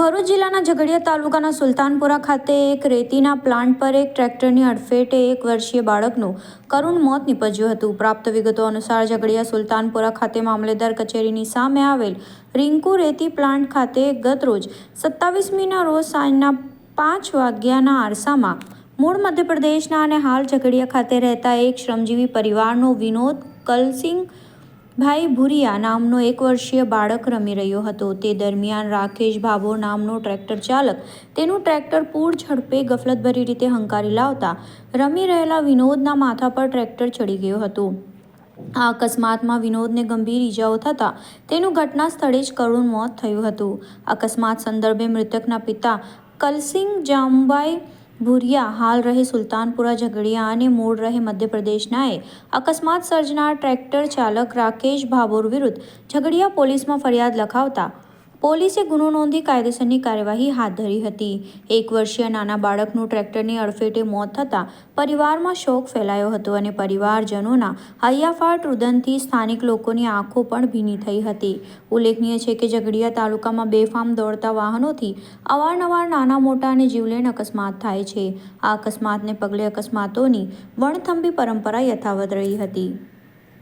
ભરૂચ જિલ્લાના ઝઘડિયા તાલુકાના સુલતાનપુરા ખાતે એક રેતીના પ્લાન્ટ પર એક ટ્રેક્ટરની અડફેટે એક વર્ષીય બાળકનું કરુણ મોત નીપજ્યું હતું. પ્રાપ્ત વિગતો અનુસાર ઝઘડિયા સુલતાનપુરા ખાતે મામલેદાર કચેરીની સામે આવેલ રિંકુ રેતી પ્લાન્ટ ખાતે ગત રોજ સત્તાવીસમીના રોજ સાંજના પાંચ વાગ્યાના આરસામાં મૂળ મધ્યપ્રદેશના અને હાલ ઝઘડિયા ખાતે રહેતા એક શ્રમજીવી પરિવારનો વિનોદ કલસિંગ ભાઈ ભુરિયા નામનો એક વર્ષીય બાળક રમી રહ્યો હતો. તે દરમિયાન રાકેશ ભાભોર નામનો ટ્રેક્ટર ચાલક તેનું ટ્રેક્ટર પૂર ઝડપે ગફલતભરી રીતે હંકારી લાવતા રમી રહેલા વિનોદના માથા પર ટ્રેક્ટર ચડી ગયું હતું. આ અકસ્માતમાં વિનોદને ગંભીર ઈજાઓ થતાં તેનું ઘટના સ્થળે જ કરુણ મોત થયું હતું. અકસ્માત સંદર્ભે મૃતકના પિતા કલસિંગ જામબાઈ ભુરિયા, હાલ રહે સુલતાનપુરા ઝઘડિયા અને મૂળ રહે મધ્યપ્રદેશનાએ અકસ્માત સર્જનાર ટ્રેક્ટર ચાલક રાકેશ ભાભોર વિરુદ્ધ ઝઘડિયા પોલીસમાં ફરિયાદ લખાવતા પોલીસે ગુનો નોંધી કાયદેસરની કાર્યવાહી હાથ ધરી હતી. એક વર્ષીય નાના બાળકનું ટ્રેક્ટરની અડફેટે મોત થતાં પરિવારમાં શોક ફેલાયો હતો અને પરિવારજનોના હૈયાફાટ રુદનથી સ્થાનિક લોકોની આંખો પણ ભીની થઈ હતી. ઉલ્લેખનીય છે કે ઝઘડિયા તાલુકામાં બેફામ દોડતા વાહનોથી અવારનવાર નાના મોટા અને જીવલેણ અકસ્માત થાય છે. આ અકસ્માતને પગલે અકસ્માતોની વણથંભી પરંપરા યથાવત રહી હતી.